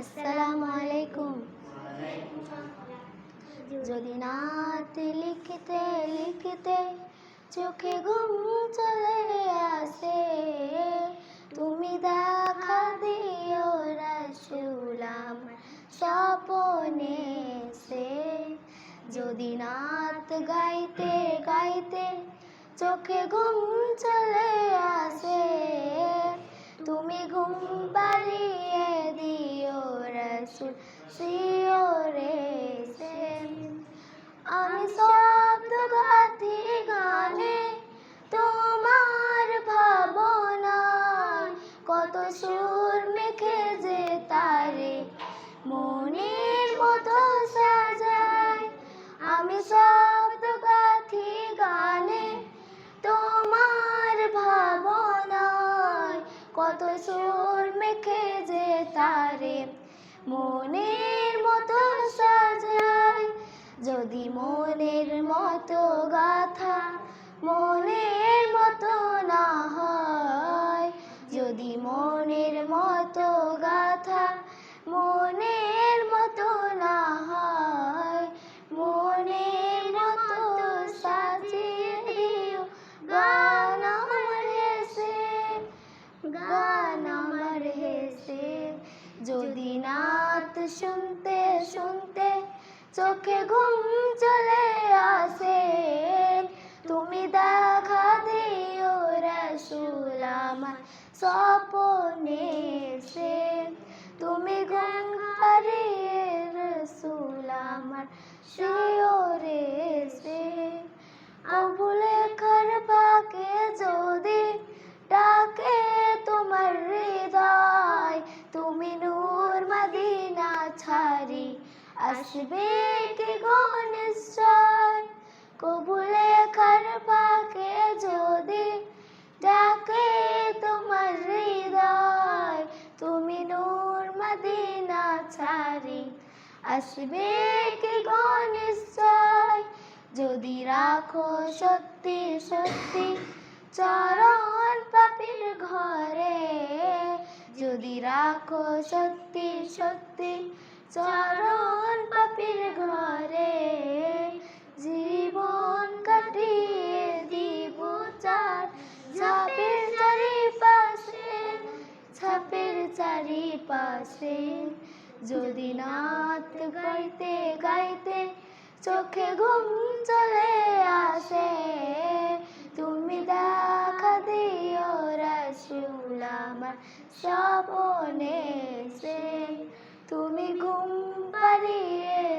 আসসালামু আলাইকুম। যদি নাত লিখতে লিখতে চোখে ঘুম চলে আসে, তুমি দেখা দিও রসুলাম স্বপনে সে। যদি নাত গাইতে গাইতে চোখে ঘুম চলে আসে, তুমি ঘুম পাড়িয়ে সুর মেখে যে তারে মনের মতো সাজায়। আমি শব্দ গাথি গানে তোমার ভাবনায়। কত সুর মেখে যে তারে মনের মতো সাজায়। যদি নাত শুনতে শুনতে চোখে ঘুম চলে আসে তুমি দেখা দিও রসুল আমার স্বপনে। আসবে কি নিশ্চয় কবুলে খার পাকে যদি ডাকে তোমার হৃদয়, তুমি নূর মদিনা ছাড়ি। আসবে কি নিশ্চয় যদি রাখো সত্যি সত্যি চরণ পাপির ঘরে, যদি রাখো সত্যি সত্যি চরণ পাপির ঘরে জীবন কাটিয়ে দিব চার। ছাপের চারিপাশে ছাপের চারিপাশে যদি নাত গাইতে গাইতে চোখে ঘুম চলে আসে, তুমি দেখা দিও রসুল আমার স্বপনে সে। तुम्हें गुम परिए